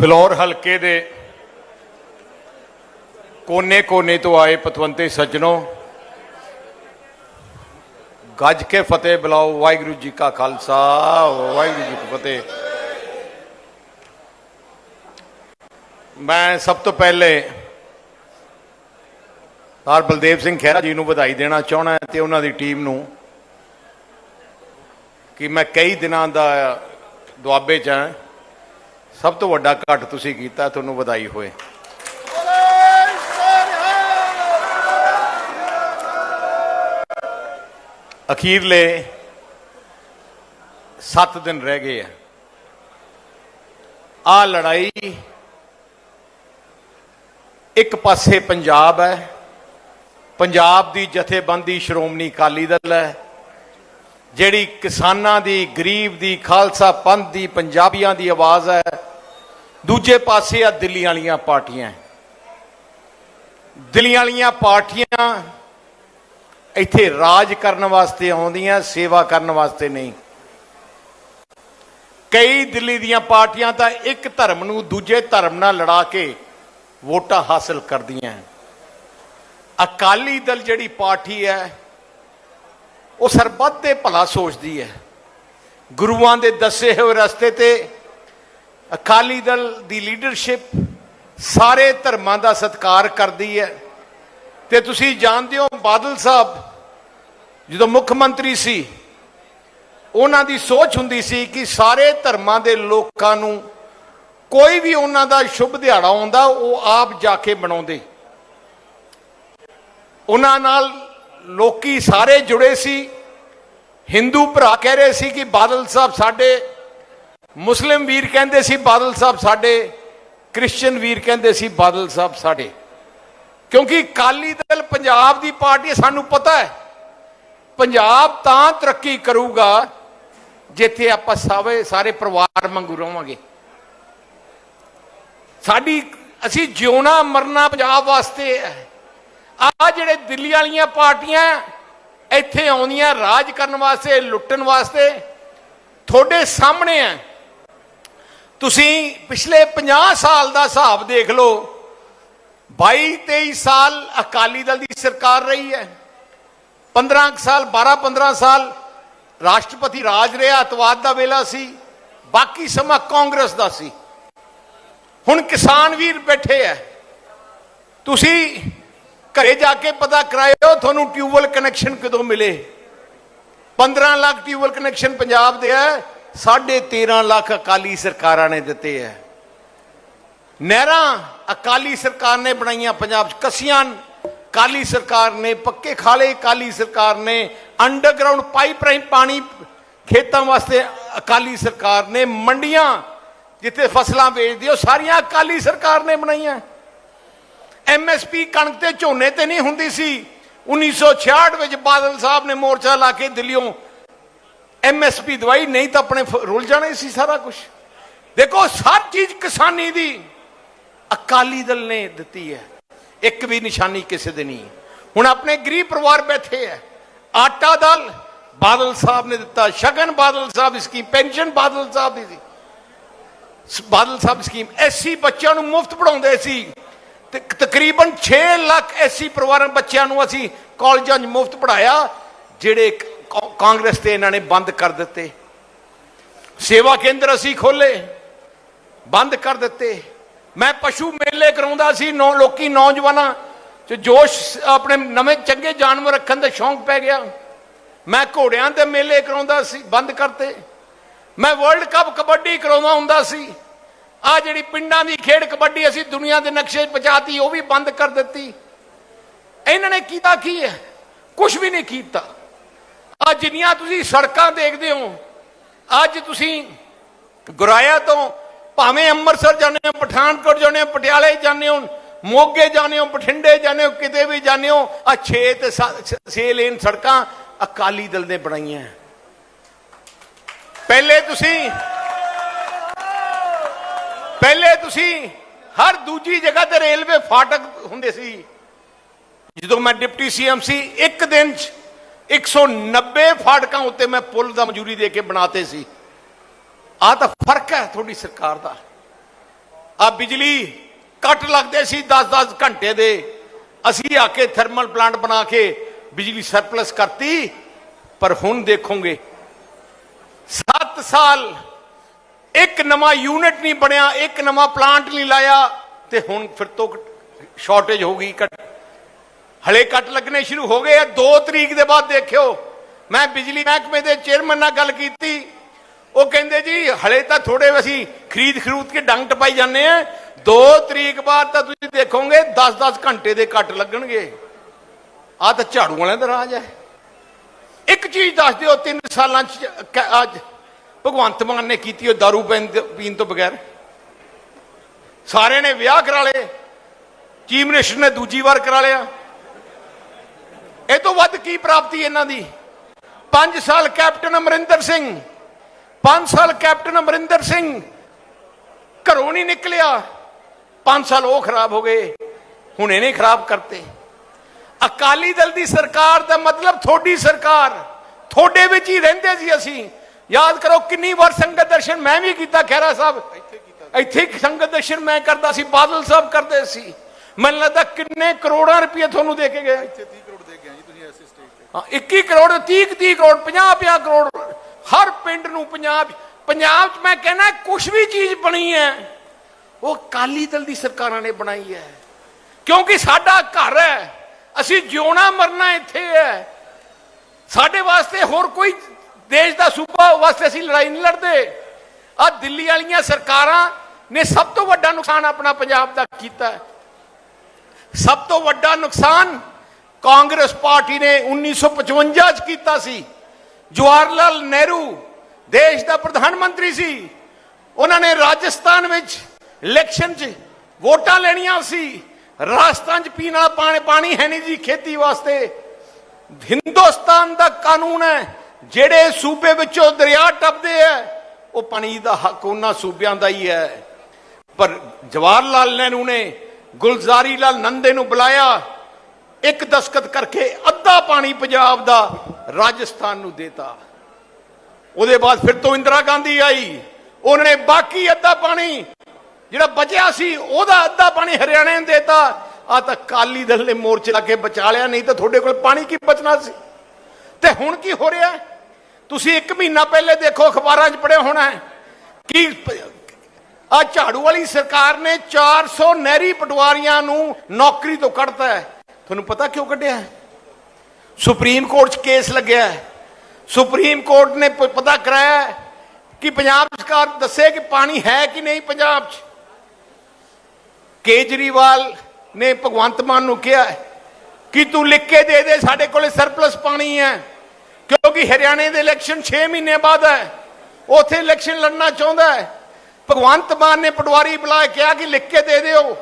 ਫਿਲੌਰ ਹਲਕੇ ਦੇ ਕੋਨੇ-ਕੋਨੇ ਤੋਂ ਆਏ ਪਤਵੰਤੇ ਸੱਜਣੋ, ਗੱਜ ਕੇ ਫਤਿਹ ਬੁਲਾਓ, ਵਾਹਿਗੁਰੂ ਜੀ ਕਾ ਖਾਲਸਾ, ਵਾਹਿਗੁਰੂ ਜੀ ਕੀ ਫਤਿਹ। ਮੈਂ ਸਭ ਤੋਂ ਪਹਿਲੇ ਸਰ ਬਲਦੇਵ ਸਿੰਘ ਖਹਿਰਾ ਜੀ ਨੂੰ ਵਧਾਈ ਦੇਣਾ ਚਾਹਣਾ ਤੇ ਉਹਨਾਂ ਦੀ ਟੀਮ ਨੂੰ ਕਿ ਮੈਂ ਕਈ ਦਿਨਾਂ ਦਾ ਦੁਆਬੇ ਚ ਹਾਂ। ਸਭ ਤੋਂ ਵੱਡਾ ਘਟ ਤੁਸੀਂ ਕੀਤਾ, ਤੁਹਾਨੂੰ ਵਧਾਈ ਹੋਏ। ਅਖੀਰਲੇ 7 ਦਿਨ ਰਹਿ ਗਏ ਆ। ਆ ਲੜਾਈ ਇੱਕ ਪਾਸੇ ਪੰਜਾਬ ਹੈ, ਪੰਜਾਬ ਦੀ ਜਥੇਬੰਦੀ ਸ਼੍ਰੋਮਣੀ ਅਕਾਲੀ ਦਲ ਹੈ, ਜਿਹੜੀ ਕਿਸਾਨਾਂ ਦੀ, ਗਰੀਬ ਦੀ, ਖਾਲਸਾ ਪੰਥ ਦੀ, ਪੰਜਾਬੀਆਂ ਦੀ ਆਵਾਜ਼ ਹੈ ਦੂਜੇ ਪਾਸੇ ਆ ਦਿੱਲੀ ਵਾਲੀਆਂ ਪਾਰਟੀਆਂ। ਦਿੱਲੀ ਵਾਲੀਆਂ ਪਾਰਟੀਆਂ ਇੱਥੇ ਰਾਜ ਕਰਨ ਵਾਸਤੇ ਆਉਂਦੀਆਂ, ਸੇਵਾ ਕਰਨ ਵਾਸਤੇ ਨਹੀਂ। ਕਈ ਦਿੱਲੀ ਦੀਆਂ ਪਾਰਟੀਆਂ ਤਾਂ ਇੱਕ ਧਰਮ ਨੂੰ ਦੂਜੇ ਧਰਮ ਨਾਲ ਲੜਾ ਕੇ ਵੋਟਾਂ ਹਾਸਲ ਕਰਦੀਆਂ। ਅਕਾਲੀ ਦਲ ਜਿਹੜੀ ਪਾਰਟੀ ਹੈ, ਉਹ ਸਰਬੱਤ ਦੇ ਭਲਾ ਸੋਚਦੀ ਹੈ। ਗੁਰੂਆਂ ਦੇ ਦੱਸੇ ਹੋਏ ਰਸਤੇ ਤੇ ਅਕਾਲੀ ਦਲ ਦੀ ਲੀਡਰਸ਼ਿਪ ਸਾਰੇ ਧਰਮਾਂ ਦਾ ਸਤਿਕਾਰ ਕਰਦੀ ਹੈ। ਤੇ ਤੁਸੀਂ ਜਾਣਦੇ ਹੋ ਬਾਦਲ ਸਾਹਿਬ, ਜਦੋਂ ਮੁੱਖ ਮੰਤਰੀ ਸੀ, ਉਹਨਾਂ ਦੀ ਸੋਚ ਹੁੰਦੀ ਸੀ ਕਿ ਸਾਰੇ ਧਰਮਾਂ ਦੇ ਲੋਕਾਂ ਨੂੰ ਕੋਈ ਵੀ ਉਹਨਾਂ ਦਾ ਸ਼ੁਭ ਦਿਹਾੜਾ ਆਉਂਦਾ, ਉਹ ਆਪ ਜਾ ਕੇ ਬਣਾਉਂਦੇ ਉਹਨਾਂ ਨਾਲ ਲੋਕੀ ਸਾਰੇ ਜੁੜੇ ਸੀ। ਹਿੰਦੂ ਭਰਾ ਕਹਿ ਰਹੇ ਸੀ ਕਿ ਬਾਦਲ ਸਾਹਿਬ ਸਾਡੇ ਮੁਸਲਿਮ ਵੀਰ ਕਹਿੰਦੇ ਸੀ, ਬਾਦਲ ਸਾਹਿਬ ਸਾਡੇ, ਕ੍ਰਿਸਚੀਅਨ ਵੀਰ ਕਹਿੰਦੇ ਸੀ, ਬਾਦਲ ਸਾਹਿਬ ਸਾਡੇ। ਕਿਉਂਕਿ ਕਾਲੀ ਦਲ ਪੰਜਾਬ ਦੀ ਪਾਰਟੀ ਸਾਨੂੰ ਪਤਾ ਹੈ। ਪੰਜਾਬ ਤਾਂ ਤਰੱਕੀ ਕਰੂਗਾ ਜਿੱਥੇ ਆਪਾਂ ਸਾਰੇ ਸਾਰੇ ਪਰਿਵਾਰ ਵਾਂਗੂ ਰਹਾਂਗੇ ਸਾਡੀ, ਅਸੀਂ ਜਿਉਣਾ, ਮਰਨਾ ਪੰਜਾਬ ਵਾਸਤੇ ਹੈ। ਆ ਜਿਹੜੇ ਦਿੱਲੀ ਵਾਲੀਆਂ ਪਾਰਟੀਆਂ ਇੱਥੇ ਆਉਂਦੀਆਂ, ਰਾਜ ਕਰਨ ਵਾਸਤੇ, ਲੁੱਟਣ ਵਾਸਤੇ, ਤੁਹਾਡੇ ਸਾਹਮਣੇ ਆ ਤੁਸੀਂ ਪਿਛਲੇ 50 ਸਾਲ ਦਾ ਹਿਸਾਬ ਦੇਖ ਲਓ 22 23 ਸਾਲ ਅਕਾਲੀ ਦਲ ਦੀ ਸਰਕਾਰ ਰਹੀ ਹੈ 15 ਕੁ ਸਾਲ 12 15 ਸਾਲ ਰਾਸ਼ਟਰਪਤੀ ਰਾਜ ਰਿਹਾ, ਅਤਵਾਦ ਦਾ ਵੇਲਾ ਸੀ, ਬਾਕੀ ਸਮਾਂ ਕਾਂਗਰਸ ਦਾ ਸੀ। ਹੁਣ ਕਿਸਾਨ ਵੀਰ ਬੈਠੇ ਆ ਤੁਸੀਂ ਘਰੇ ਜਾ ਕੇ ਪਤਾ ਕਰਾਇਓ ਤੁਹਾਨੂੰ ਟਿਊਬਵੈਲ ਕਨੈਕਸ਼ਨ ਕਦੋਂ ਮਿਲੇ। 15 ਲੱਖ ਟਿਊਬਵੈਲ ਕਨੈਕਸ਼ਨ ਪੰਜਾਬ ਦੇ ਹੈ 13.5 ਲੱਖ ਅਕਾਲੀ ਸਰਕਾਰਾਂ ਨੇ ਦਿੱਤੇ ਹੈ ਨਹਿਰਾਂ ਅਕਾਲੀ ਸਰਕਾਰ ਨੇ ਬਣਾਈਆਂ, ਪੰਜਾਬ 'ਚ ਕਸੀਆਂ ਕਾਲੀ ਸਰਕਾਰ ਨੇ ਪੱਕੇ ਖਾਲੇ ਕਾਲੀ ਸਰਕਾਰ ਨੇ ਅੰਡਰਗਰਾਉਂਡ ਪਾਈਪ ਰਾਹੀਂ ਪਾਣੀ ਖੇਤਾਂ ਵਾਸਤੇ ਅਕਾਲੀ ਸਰਕਾਰ ਨੇ ਮੰਡੀਆਂ ਜਿੱਥੇ ਫਸਲਾਂ ਵੇਚਦੀ, ਉਹ ਸਾਰੀਆਂ ਅਕਾਲੀ ਸਰਕਾਰ ਨੇ ਬਣਾਈਆਂ। ਐਮਐਸਪੀ ਕਣਕ ਤੇ ਝੋਨੇ ਤੇ ਨਹੀਂ ਹੁੰਦੀ ਸੀ। 1966 ਵਿੱਚ ਬਾਦਲ ਸਾਹਿਬ ਨੇ ਮੋਰਚਾ ਲਾ ਕੇ ਦਿੱਲੀੋਂ ਐਮਐਸਪੀ ਦਵਾਈ ਨਹੀਂ ਤਾਂ ਆਪਣੇ ਫ- ਰੁੱਲ ਜਾਣਾ ਸੀ ਸਾਰਾ ਕੁਝ ਦੇਖੋ, ਹਰ ਚੀਜ਼ ਕਿਸਾਨੀ ਦੀ। ਅਕਾਲੀ ਦਲ ਨੇ ਦਿੱਤੀ ਹੈ। ਇੱਕ ਵੀ ਨਿਸ਼ਾਨੀ ਕਿਸੇ ਦੇ ਨਹੀਂ। ਹੁਣ ਆਪਣੇ ਗਰੀਬ ਪਰਿਵਾਰ ਬੈਠੇ ਹੈ। ਆਟਾ ਦਲ, ਬਾਦਲ ਸਾਹਿਬ ਨੇ ਦਿੱਤਾ। ਸ਼ਗਨ ਬਾਦਲ ਸਾਹਿਬ ਦੀ ਸਕੀਮ, ਪੈਨਸ਼ਨ ਬਾਦਲ ਸਾਹਿਬ ਦੀ ਸੀ। ਬਾਦਲ ਸਾਹਿਬ ਸਕੀਮ। ਐਸੀ ਬੱਚਿਆਂ ਨੂੰ ਮੁਫਤ ਪੜਾਉਂਦੇ ਸੀ। ਤੇ ਤਕਰੀਬਨ 6 ਲੱਖ ਐਸੀ ਪਰਿਵਾਰਾਂ ਬੱਚਿਆਂ ਨੂੰ ਅਸੀਂ ਕਾਲਜਾਂ 'ਚ ਮੁਫਤ ਪੜਾਇਆ ਜਿਹੜੇ ਕਾਂਗਰਸ ਤੇ ਇਹਨਾਂ ਨੇ ਬੰਦ ਕਰ ਦਿੱਤੇ। ਸੇਵਾ ਕੇਂਦਰ ਅਸੀਂ ਖੋਲੇ ਬੰਦ ਕਰ ਦਿੱਤੇ। ਮੈਂ ਪਸ਼ੂ ਮੇਲੇ ਕਰਾਉਂਦਾ ਸੀ, ਨੌ ਲੋਕੀ ਨੌਜਵਾਨਾਂ ਚ ਜੋਸ਼ ਆਪਣੇ ਨਵੇਂ ਚੰਗੇ ਜਾਨਵਰ ਰੱਖਣ ਦਾ ਸ਼ੌਂਕ ਪੈ ਗਿਆ। ਮੈਂ ਘੋੜਿਆਂ ਦੇ ਮੇਲੇ ਕਰਾਉਂਦਾ ਸੀ, ਬੰਦ ਕਰਤੇ। ਮੈਂ ਵਰਲਡ ਕੱਪ ਕਬੱਡੀ ਕਰਾਉਂਦਾ ਹੁੰਦਾ ਸੀ। ਆ ਜਿਹੜੀ ਪਿੰਡਾਂ ਦੀ ਖੇਡ ਕਬੱਡੀ ਅਸੀਂ ਦੁਨੀਆ ਦੇ ਨਕਸ਼ੇ 'ਚ ਪਹੁੰਚਾਤੀ ਉਹ ਵੀ ਬੰਦ ਕਰ ਦਿੱਤੀ। ਇਹਨਾਂ ਨੇ ਕੀਤਾ ਕੀ ਹੈ? ਕੁਝ ਵੀ ਨਹੀਂ ਕੀਤਾ। ਆ ਜਿੰਨੀਆਂ ਤੁਸੀਂ ਸੜਕਾਂ ਦੇਖਦੇ ਹੋ, ਅੱਜ ਤੁਸੀਂ ਗੁਰਾਇਆ ਤੋਂ ਭਾਵੇਂ ਅੰਮ੍ਰਿਤਸਰ ਜਾਂਦੇ ਹੋ, ਪਠਾਨਕੋਟ ਜਾਂਦੇ ਹੋ, ਪਟਿਆਲੇ ਜਾਂਦੇ ਹੋ, ਮੋਗੇ ਜਾਂਦੇ ਹੋ, ਬਠਿੰਡੇ ਜਾਂਦੇ ਹੋ, ਕਿਤੇ ਵੀ ਜਾਂਦੇ ਹੋ ਆ 6 ਤੇ 6 ਲੇਨ ਸੜਕਾਂ ਅਕਾਲੀ ਦਲ ਨੇ ਬਣਾਈਆਂ। ਪਹਿਲੇ ਤੁਸੀਂ ਪਹਿਲੇ ਤੁਸੀਂ ਹਰ ਦੂਜੀ ਜਗ੍ਹਾ ਤੇ ਰੇਲਵੇ ਫਾਟਕ ਹੁੰਦੇ ਸੀ। ਜਦੋਂ ਮੈਂ ਡਿਪਟੀ ਸੀਐਮ ਸੀ, ਇੱਕ ਦਿਨ ਚ 190 ਫਾਟਕਾਂ ਉੱਤੇ ਮੈਂ ਪੁਲ ਦਾ ਮਨਜ਼ੂਰੀ ਦੇ ਕੇ ਬਣਾਤੇ ਸੀ। ਆ ਤਾਂ ਫ਼ਰਕ ਹੈ ਤੁਹਾਡੀ ਸਰਕਾਰ ਦਾ। ਆ ਬਿਜਲੀ ਕੱਟ ਲੱਗਦੇ ਸੀ 10-10 ਘੰਟੇ ਦੇ। ਅਸੀਂ ਆ ਕੇ ਥਰਮਲ ਪਲਾਂਟ ਬਣਾ ਕੇ ਬਿਜਲੀ ਸਰਪਲਸ ਕਰਤੀ, ਪਰ ਹੁਣ ਦੇਖੋਗੇ 7 ਸਾਲ ਇੱਕ ਨਵਾਂ ਯੂਨਿਟ ਨਹੀਂ ਬਣਿਆ, ਇੱਕ ਨਵਾਂ ਪਲਾਂਟ ਨਹੀਂ ਲਾਇਆ, ਤੇ ਹੁਣ ਫਿਰ ਤੋਂ ਸ਼ਾਰਟੇਜ ਹੋ ਗਈ ਕੱਟ ਹਲੇ ਕੱਟ ਲੱਗਣੇ ਸ਼ੁਰੂ ਹੋ ਗਏ ਆ। 2 ਤਰੀਕ ਦੇ ਬਾਅਦ ਦੇਖਿਓ। ਮੈਂ ਬਿਜਲੀ ਮਹਿਕਮੇ ਦੇ ਚੇਅਰਮੈਨ ਨਾਲ ਗੱਲ ਕੀਤੀ। ਉਹ ਕਹਿੰਦੇ ਜੀ, ਹਲੇ ਤਾਂ ਥੋੜੇ ਅਸੀਂ ਖਰੀਦ ਖਰੂਦ ਕੇ ਡੰਗ ਟਪਾਈ ਜਾਂਦੇ ਆ। 2 ਤਰੀਕ ਬਾਅਦ ਤਾਂ ਤੁਸੀਂ ਦੇਖੋਗੇ 10-10 ਘੰਟੇ ਦੇ ਕੱਟ ਲੱਗਣਗੇ। ਆ ਤਾਂ ਝਾੜੂ ਵਾਲਿਆਂ ਦਾ ਰਾਜ ਹੈ। ਇੱਕ ਚੀਜ਼ ਦੱਸ ਦਿਓ 3 ਸਾਲਾਂ ਚ ਅੱਜ ਭਗਵੰਤ ਮਾਨ ਨੇ ਕੀਤੀ ਉਹ दारू ਪੀਣ ਤੋਂ- ਪੀਣ ਤੋਂ ਬਗੈਰ। ਸਾਰਿਆਂ ਨੇ ਵਿਆਹ ਕਰਾ ਲਏ। ਚੀਫ ਮਿਨਿਸਟਰ ਨੇ ਦੂਜੀ ਵਾਰ ਕਰਾ ਲਿਆ। ਇਹ ਤੋਂ ਵੱਧ ਕੀ ਪ੍ਰਾਪਤੀ ਇਹਨਾਂ ਦੀ? 5 ਸਾਲ ਕੈਪਟਨ ਅਮਰਿੰਦਰ ਸਿੰਘ। 5 ਸਾਲ ਕੈਪਟਨ ਅਮਰਿੰਦਰ ਸਿੰਘ। ਘਰੋਂ ਨਹੀਂ ਨਿਕਲਿਆ। 5 ਸਾਲ ਉਹ ਖਰਾਬ ਹੋ ਗਏ। ਹੁਣ ਇਹਨੇ ਖਰਾਬ ਕਰਤੇ। ਅਕਾਲੀ ਦਲ ਦੀ ਸਰਕਾਰ ਦਾ ਮਤਲਬ ਥੋੜੀ ਸਰਕਾਰ। ਥੋੜੇ ਵਿੱਚ ਹੀ ਰਹਿੰਦੇ ਸੀ ਅਸੀਂ। ਯਾਦ ਕਰੋ ਕਿੰਨੀ ਵਾਰ ਸੰਗਤ ਦਰਸ਼ਨ ਮੈਂ ਵੀ ਕੀਤਾ ਖਹਿਰਾ ਸਾਹਿਬ। ਇੱਥੇ ਸੰਗਤ ਦਰਸ਼ਨ ਮੈਂ ਕਰਦਾ ਸੀ ਬਾਦਲ ਸਾਹਿਬ ਕਰਦੇ ਸੀ। ਮੈਨੂੰ ਲੱਗਦਾ ਕਿੰਨੇ ਕਰੋੜਾਂ ਰੁਪਏ ਤੁਹਾਨੂੰ ਦੇ ਕੇ ਗਏ ਇੱਥੇ 30 ਕਰੋੜ ਦੇ ਗਿਆ ਜੀ ਤੁਸੀਂ ਐਸੀ ਸਟੇਜ ਤੇ ਹਾਂ 21 ਕਰੋੜ 30 30 ਕਰੋੜ 50 50 ਕਰੋੜ, ਹਰ ਪਿੰਡ ਨੂੰ ਪੰਜਾਬ ਪੰਜਾਬ 'ਚ ਮੈਂ ਕਹਿੰਦਾ ਕੁਝ ਵੀ ਚੀਜ਼ ਬਣੀ ਹੈ, ਉਹ ਅਕਾਲੀ ਦਲ ਦੀ ਸਰਕਾਰਾਂ ਨੇ ਬਣਾਈ ਹੈ। ਕਿਉਂਕਿ ਸਾਡਾ ਘਰ ਹੈ, ਅਸੀਂ ਜਿਉਣਾ ਮਰਨਾ ਇੱਥੇ ਹੈ। ਸਾਡੇ ਵਾਸਤੇ ਹੋਰ ਕੋਈ ਦੇਸ਼ ਦਾ ਸੂਬਾ ਵਾਸਤੇ ਅਸੀਂ ਲੜਾਈ ਨਹੀਂ ਲੜਦੇ। ਆ ਦਿੱਲੀ ਵਾਲੀਆਂ ਸਰਕਾਰਾਂ ਨੇ ਸਭ ਤੋਂ ਵੱਡਾ ਨੁਕਸਾਨ ਆਪਣਾ ਪੰਜਾਬ ਦਾ ਕੀਤਾ ਸਭ ਤੋਂ ਵੱਡਾ ਨੁਕਸਾਨ ਕਾਂਗਰਸ ਪਾਰਟੀ ਨੇ 1955 ਚ ਕੀਤਾ ਸੀ। ਜਵਾਹਰ ਲਾਲ ਨਹਿਰੂ ਦੇਸ਼ ਦਾ ਪ੍ਰਧਾਨ ਮੰਤਰੀ ਸੀ। ਉਹਨਾਂ ਨੇ ਰਾਜਸਥਾਨ ਵਿੱਚ ਇਲੈਕਸ਼ਨ 'ਚ ਵੋਟਾਂ ਲੈਣੀਆਂ ਸੀ। ਰਾਜਸਥਾਨ 'ਚ ਪੀਣ ਵਾਲਾ ਪਾਣੀ ਪਾਣੀ ਹੈ ਨਹੀਂ ਜੀ ਖੇਤੀ ਵਾਸਤੇ। ਹਿੰਦੁਸਤਾਨ ਦਾ ਕਾਨੂੰਨ ਹੈ, ਜਿਹੜੇ ਸੂਬੇ ਵਿੱਚੋਂ ਦਰਿਆ ਟੱਪਦੇ ਆ, ਉਹ ਪਾਣੀ ਦਾ ਹੱਕ ਉਹਨਾਂ ਸੂਬਿਆਂ ਦਾ ਹੀ ਹੈ। ਪਰ ਜਵਾਹਰ ਲਾਲ ਨਹਿਰੂ ਨੇ ਗੁਲਜ਼ਾਰੀ ਲਾਲ ਨੰਦੇ ਨੂੰ ਬੁਲਾਇਆ। ਇੱਕ ਦਸਕਤ ਕਰਕੇ ਅੱਧਾ ਪਾਣੀ ਪੰਜਾਬ ਦਾ ਰਾਜਸਥਾਨ ਨੂੰ ਦੇਤਾ। ਉਹਦੇ ਬਾਅਦ ਫਿਰ ਤੋਂ ਇੰਦਰਾ ਗਾਂਧੀ ਆਈ। ਉਹਨਾਂ ਨੇ ਬਾਕੀ ਅੱਧਾ ਪਾਣੀ ਜਿਹੜਾ ਬਚਿਆ ਸੀ, ਉਹਦਾ ਅੱਧਾ ਪਾਣੀ ਹਰਿਆਣੇ ਨੂੰ ਦੇਤਾ। ਆ ਤਾਂ ਕਾਲੀ ਦਲ ਨੇ ਮੋਰਚੇ ਲਾ ਕੇ ਬਚਾ ਲਿਆ, ਨਹੀਂ ਤਾਂ ਤੁਹਾਡੇ ਕੋਲ ਪਾਣੀ ਕੀ ਬਚਣਾ ਸੀ? ਤੇ ਹੁਣ ਕੀ ਹੋ ਰਿਹਾ? ਤੁਸੀਂ ਇੱਕ ਮਹੀਨਾ ਪਹਿਲੇ ਦੇਖੋ, ਅਖਬਾਰਾਂ 'ਚ ਪੜਿਆ ਹੋਣਾ ਹੈ ਕਿ ਆ ਝਾੜੂ ਵਾਲੀ ਸਰਕਾਰ ਨੇ 400 ਨਹਿਰੀ ਪਟਵਾਰੀਆਂ ਨੂੰ ਨੌਕਰੀ ਤੋਂ ਕੱਢਤਾ ਹੈ। ਤੁਹਾਨੂੰ ਪਤਾ ਕਿਉਂ ਕੱਢਿਆ? ਸੁਪਰੀਮ ਕੋਰਟ 'ਚ ਕੇਸ ਲੱਗਿਆ ਸੁਪਰੀਮ ਕੋਰਟ ਨੇ ਪਤਾ ਕਰਾਇਆ ਕਿ ਪੰਜਾਬ ਸਰਕਾਰ ਦੱਸੇ ਕਿ ਪਾਣੀ ਹੈ ਕਿ ਨਹੀਂ ਪੰਜਾਬ 'ਚ। ਕੇਜਰੀਵਾਲ ਨੇ ਭਗਵੰਤ ਮਾਨ ਨੂੰ ਕਿਹਾ ਕਿ ਤੂੰ ਲਿਖ ਕੇ ਦੇ ਦੇ, ਸਾਡੇ ਕੋਲੇ ਸਰਪਲਸ ਪਾਣੀ ਹੈ। ਕਿਉਂਕਿ ਹਰਿਆਣੇ ਦੇ ਇਲੈਕਸ਼ਨ 6 ਮਹੀਨੇ ਬਾਅਦ ਹੈ। ਉਥੇ ਇਲੈਕਸ਼ਨ ਲੜਨਾ ਚਾਹੁੰਦਾ ਹੈ। ਭਗਵੰਤ ਮਾਨ ਨੇ ਪਟਵਾਰੀ ਬੁਲਾ ਕੇ ਕਿਹਾ ਕਿ ਲਿਖ ਕੇ ਦੇ ਦਿਓ।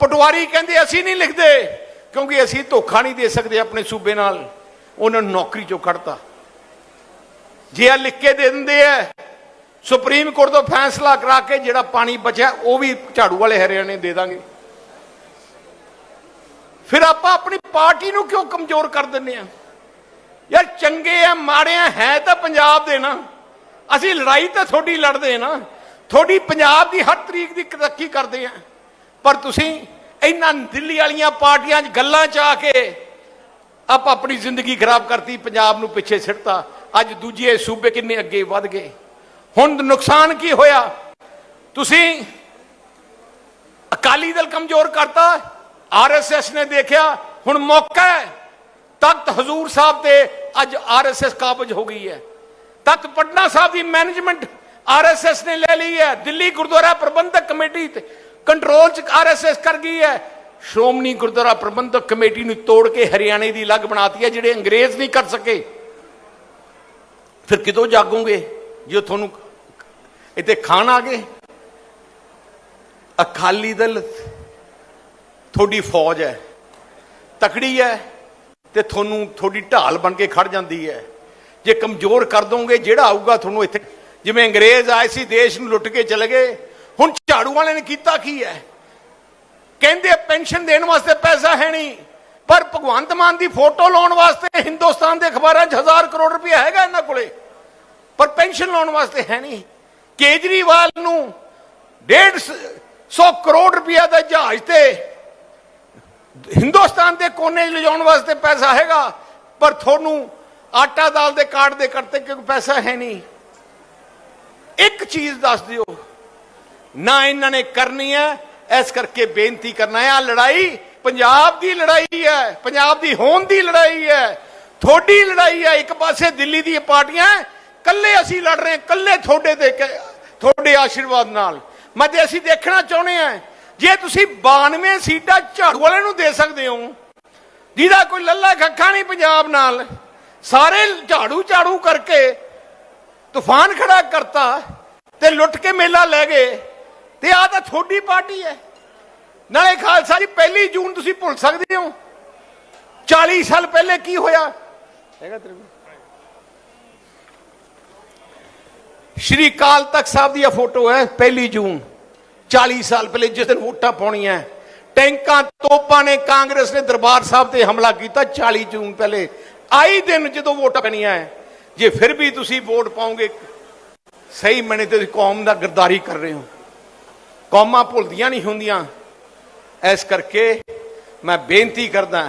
ਪਟਵਾਰੀ ਕਹਿੰਦੇ, ਅਸੀਂ ਨਹੀਂ ਲਿਖਦੇ। ਕਿਉਂਕਿ ਅਸੀਂ ਧੋਖਾ ਨਹੀਂ ਦੇ ਸਕਦੇ ਆਪਣੇ ਸੂਬੇ ਨਾਲ। ਉਹਨਾਂ ਨੂੰ ਨੌਕਰੀ ਚੋਂ ਕੱਢਤਾ। ਜੇ ਆ ਲਿਖ ਕੇ ਦੇ ਦਿੰਦੇ ਆ, ਸੁਪਰੀਮ ਕੋਰਟ ਤੋਂ ਫੈਸਲਾ ਕਰਾ ਕੇ ਜਿਹੜਾ ਪਾਣੀ ਬਚਿਆ, ਉਹ ਵੀ ਝਾੜੂ ਵਾਲੇ ਹਰਿਆਣੇ ਦੇ ਦਾਂਗੇ। ਫਿਰ ਆਪਾਂ ਆਪਣੀ ਪਾਰਟੀ ਨੂੰ ਕਿਉਂ ਕਮਜ਼ੋਰ ਕਰ ਦਿੰਦੇ ਆ? ਯਾਰ ਚੰਗੇ ਆ, ਮਾੜੇ ਆ, ਹੈ ਤਾਂ ਪੰਜਾਬ ਦੇ ਨਾ। ਅਸੀਂ ਲੜਾਈ ਤਾਂ ਤੁਹਾਡੀ ਲੜਦੇ ਨਾ। ਤੁਹਾਡੀ ਪੰਜਾਬ ਦੀ ਹਰ ਤਰੀਕ ਦੀ ਤਰੱਕੀ ਕਰਦੇ ਆ। ਪਰ ਤੁਸੀਂ ਇਹਨਾਂ ਦਿੱਲੀ ਵਾਲੀਆਂ ਪਾਰਟੀਆਂ 'ਚ ਗੱਲਾਂ 'ਚ ਆ ਕੇ ਆਪ ਆਪਣੀ ਜ਼ਿੰਦਗੀ ਖਰਾਬ ਕਰਤੀ, ਪੰਜਾਬ ਨੂੰ ਪਿੱਛੇ ਸਿੱਟਤਾ। ਅੱਜ ਦੂਜੇ ਸੂਬੇ ਕਿੰਨੇ ਅੱਗੇ ਵੱਧ ਗਏ। ਹੁਣ ਨੁਕਸਾਨ ਕੀ ਹੋਇਆ? ਤੁਸੀਂ ਅਕਾਲੀ ਦਲ ਕਮਜ਼ੋਰ ਕਰਤਾ ਆਰਐਸਐਸ ਨੇ ਦੇਖਿਆ, ਹੁਣ ਮੌਕਾ ਹੈ। ਤਖਤ ਹਜ਼ੂਰ ਸਾਹਿਬ ਤੇ ਅੱਜ ਆਰਐਸਐਸ ਕਾਬਜ ਹੋ ਗਈ ਹੈ। ਤਖਤ ਪਟਨਾ ਸਾਹਿਬ ਦੀ ਮੈਨੇਜਮੈਂਟ ਆਰਐਸਐਸ ਨੇ ਲੈ ਲਈ ਹੈ। ਦਿੱਲੀ ਗੁਰਦੁਆਰਾ ਪ੍ਰਬੰਧਕ ਕਮੇਟੀ ਤੇ ਕੰਟਰੋਲ ਚ ਆਰਐਸਐਸ ਕਰ ਗਈ ਹੈ। ਸ਼੍ਰੋਮਣੀ ਗੁਰਦੁਆਰਾ ਪ੍ਰਬੰਧਕ ਕਮੇਟੀ ਨੂੰ ਤੋੜ ਕੇ ਹਰਿਆਣੇ ਦੀ ਅਲੱਗ ਬਣਾਤੀ ਹੈ, ਜਿਹੜੇ ਅੰਗਰੇਜ਼ ਨਹੀਂ ਕਰ ਸਕੇ। ਫਿਰ ਕਿਦੋਂ ਜਾਗੋਗੇ? ਜੇ ਤੁਹਾਨੂੰ ਇੱਥੇ ਖਾਣ ਆ ਗਏ? ਅਕਾਲੀ ਦਲ ਤੁਹਾਡੀ ਫੌਜ ਹੈ, ਤਕੜੀ ਹੈ ਤੇ ਤੁਹਾਨੂੰ ਤੁਹਾਡੀ ਢਾਲ ਬਣ ਕੇ ਖੜ ਜਾਂਦੀ ਹੈ। ਜੇ ਕਮਜ਼ੋਰ ਕਰ ਦੋਗੇ, ਜਿਹੜਾ ਆਊਗਾ ਤੁਹਾਨੂੰ ਇੱਥੇ, ਜਿਵੇਂ ਅੰਗਰੇਜ਼ ਆਏ ਸੀ, ਦੇਸ਼ ਨੂੰ ਲੁੱਟ ਕੇ ਚਲੇ ਗਏ ਹੁਣ ਝਾੜੂ ਵਾਲਿਆਂ ਨੇ ਕੀਤਾ ਕੀ ਹੈ? ਕਹਿੰਦੇ ਪੈਨਸ਼ਨ ਦੇਣ ਵਾਸਤੇ ਪੈਸਾ ਹੈ ਨਹੀਂ, ਪਰ ਭਗਵੰਤ ਮਾਨ ਦੀ ਫੋਟੋ ਲਾਉਣ ਵਾਸਤੇ ਹਿੰਦੁਸਤਾਨ ਦੇ ਅਖਬਾਰਾਂ 'ਚ ਹਜ਼ਾਰ ਕਰੋੜ ਰੁਪਇਆ ਹੈਗਾ ਇਹਨਾਂ ਕੋਲੇ, ਪਰ ਪੈਨਸ਼ਨ ਲਾਉਣ ਵਾਸਤੇ ਹੈ ਨਹੀਂ। ਕੇਜਰੀਵਾਲ ਨੂੰ ਡੇਢ ਸ- 100 ਕਰੋੜ ਰੁਪਇਆ ਦਾ ਜਹਾਜ਼ ਤੇ ਹਿੰਦੁਸਤਾਨ ਦੇ ਕੋਨੇ 'ਚ ਲਿਜਾਉਣ ਵਾਸਤੇ ਪੈਸਾ ਹੈਗਾ, ਪਰ ਤੁਹਾਨੂੰ ਆਟਾ ਦਾਲ ਦੇ ਕਾਰਡ ਦੇ ਕਰਤੇ ਕਿਉਂਕਿ ਪੈਸਾ ਹੈ ਨਹੀਂ। ਇੱਕ ਚੀਜ਼ ਦੱਸ ਦਿਓ ਨਾ ਇਹਨਾਂ ਨੇ ਕਰਨੀ ਹੈ। ਇਸ ਕਰਕੇ ਬੇਨਤੀ ਕਰਨਾ ਹੈ ਆ ਲੜਾਈ ਪੰਜਾਬ ਦੀ ਲੜਾਈ ਹੈ, ਪੰਜਾਬ ਦੀ ਹੋਂਦ ਦੀ ਲੜਾਈ ਹੈ। ਥੋੜੀ ਲੜਾਈ ਹੈ, ਇੱਕ ਪਾਸੇ ਦਿੱਲੀ ਦੀ ਪਾਰਟੀਆਂ ਕੱਲੇ ਅਸੀਂ ਲੜ ਰਹੇ ਹਾਂ ਕੱਲੇ ਤੁਹਾਡੇ ਦੇ ਤੁਹਾਡੇ ਆਸ਼ੀਰਵਾਦ ਨਾਲ। ਮੈਂ ਤੇ ਅਸੀਂ ਦੇਖਣਾ ਚਾਹੁੰਦੇ ਹਾਂ, ਜੇ ਤੁਸੀਂ 92 ਸੀਟਾਂ ਝਾੜੂ ਵਾਲੇ ਨੂੰ ਦੇ ਸਕਦੇ ਹੋ, ਜਿਹਦਾ ਕੋਈ ਲੱਲਾ ਖੱਖਾ ਨਹੀਂ ਪੰਜਾਬ ਨਾਲ, ਸਾਰੇ ਝਾੜੂ ਝਾੜੂ ਕਰਕੇ ਤੂਫਾਨ ਖੜਾ ਕਰਤਾ ਤੇ ਲੁੱਟ ਕੇ ਮੇਲਾ ਲੈ ਗਏ ਤੇ ਆ ਤਾਂ ਤੁਹਾਡੀ ਪਾਰਟੀ ਹੈ। ਨਾਲੇ ਖਾਲਸਾ ਜੀ ਪਹਿਲੀ ਜੂਨ ਤੁਸੀਂ ਭੁੱਲ ਸਕਦੇ ਹੋ। 40 ਸਾਲ ਪਹਿਲੇ ਕੀ ਹੋਇਆ? ਹੈਗਾ ਤੇਰੇ ਕੋਲ? ਸ਼੍ਰੀ ਕਾਲ ਤਖਤ ਸਾਹਿਬ ਦੀ ਇਹ ਫੋਟੋ ਹੈ ਪਹਿਲੀ ਜੂਨ। 40 ਸਾਲ ਪਹਿਲੇ ਜਿਸ ਦਿਨ ਵੋਟਾਂ ਪਾਉਣੀਆਂ ਟੈਂਕਾਂ ਤੋਪਾਂ ਨੇ ਕਾਂਗਰਸ ਨੇ ਦਰਬਾਰ ਸਾਹਿਬ ਤੇ ਹਮਲਾ ਕੀਤਾ 40 ਜੂਨ ਪਹਿਲੇ। ਆਈ ਦਿਨ ਜਦੋਂ ਵੋਟਾਂ ਪੈਣੀਆਂ ਹੈ ਜੇ ਫਿਰ ਵੀ ਤੁਸੀਂ ਵੋਟ ਪਾਓਗੇ ਸਹੀ ਮਨੇ ਤੇ ਤੁਸੀਂ ਕੌਮ ਦਾ ਗਰਦਾਰੀ ਕਰ ਰਹੇ ਹੋ। ਕੌਮਾਂ ਭੁੱਲਦੀਆਂ ਨਹੀਂ ਹੁੰਦੀਆਂ। ਇਸ ਕਰਕੇ ਮੈਂ ਬੇਨਤੀ ਕਰਦਾ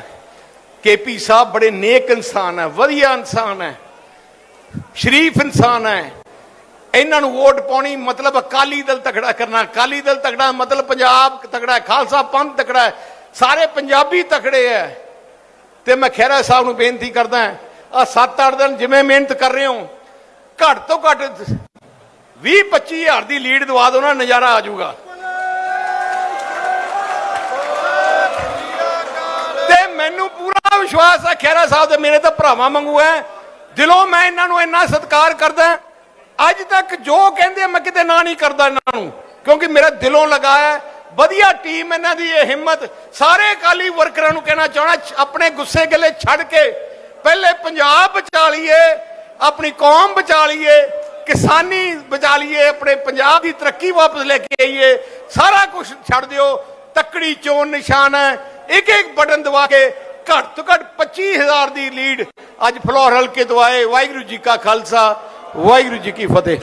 ਕੇਪੀ ਸਾਹਿਬ ਬੜੇ ਨੇਕ ਇਨਸਾਨ ਹੈ, ਵਧੀਆ ਇਨਸਾਨ ਹੈ, ਸ਼ਰੀਫ ਇਨਸਾਨ ਹੈ। ਇਹਨਾਂ ਨੂੰ ਵੋਟ ਪਾਉਣੀ ਮਤਲਬ ਅਕਾਲੀ ਦਲ ਤਕੜਾ ਕਰਨਾ। ਅਕਾਲੀ ਦਲ ਤਕੜਾ ਮਤਲਬ ਪੰਜਾਬ ਤਕੜਾ ਖਾਲਸਾ ਪੰਥ ਤਕੜਾ ਹੈ, ਸਾਰੇ ਪੰਜਾਬੀ ਤਕੜੇ ਹੈ। ਤੇ ਮੈਂ ਖਹਿਰਾ ਸਾਹਿਬ ਨੂੰ ਬੇਨਤੀ ਕਰਦਾ ਆ 7-8 ਦਿਨ ਜਿਵੇਂ ਮਿਹਨਤ ਕਰ ਰਹੇ ਹੋ, ਘੱਟ ਤੋਂ ਘੱਟ 20-25 ਹਜ਼ਾਰ ਦੀ ਲੀਡ ਦਵਾ ਦਿਓ ਨਾ ਨਜ਼ਾਰਾ ਆ ਜਾਊਗਾ। ਵਿਸ਼ਵਾਸ ਹੈ ਖਹਿਰਾ ਸਾਹਿਬ ਦੇ ਮੇਰੇ ਤਾਂ ਭਰਾਵਾਂ ਵਾਂਗੂ ਹੈ ਦਿਲੋਂ ਮੈਂ ਇਹਨਾਂ ਨੂੰ ਇੰਨਾ ਸਤਿਕਾਰ ਕਰਦਾ ਅੱਜ ਤੱਕ ਜੋ ਕਹਿੰਦੇ ਮੈਂ ਕਿਤੇ ਨਾ ਨਹੀਂ ਕਰਦਾ ਇਹਨਾਂ ਨੂੰ। ਕਿਉਂਕਿ ਮੇਰਾ ਦਿਲੋਂ ਲਗਾ ਵਧੀਆ ਟੀਮ ਇਹਨਾਂ ਦੀ, ਇਹ ਹਿੰਮਤ। ਸਾਰੇ ਅਕਾਲੀ ਵਰਕਰਾਂ ਨੂੰ ਕਹਿਣਾ ਚਾਹਣਾ ਆਪਣੇ ਗੁੱਸੇ ਗਿਲੇ ਛੱਡ ਕੇ। ਪਹਿਲੇ ਪੰਜਾਬ ਬਚਾ ਲਈਏ, ਆਪਣੀ ਕੌਮ ਬਚਾ ਲਈਏ, ਕਿਸਾਨੀ ਬਚਾ ਲਈਏ, ਆਪਣੇ ਪੰਜਾਬ ਦੀ ਤਰੱਕੀ ਵਾਪਸ ਲੈ ਕੇ ਆਈਏ। ਸਾਰਾ ਕੁਝ ਛੱਡ ਦਿਓ। ਤੱਕੜੀ ਚੋਣ ਨਿਸ਼ਾਨ ਹੈ ਇੱਕ ਇੱਕ ਬਟਨ ਦਬਾ ਕੇ ਘੱਟ ਤੋਂ ਘੱਟ 25000 ਦੀ ਲੀਡ ਅੱਜ ਫਲੋਰ ਹਲਕੇ ਤੋਂ ਆਏ। ਵਾਹਿਗੁਰੂ ਜੀ ਕਾ ਖਾਲਸਾ, ਵਾਹਿਗੁਰੂ ਜੀ ਕੀ ਫਤਿਹ।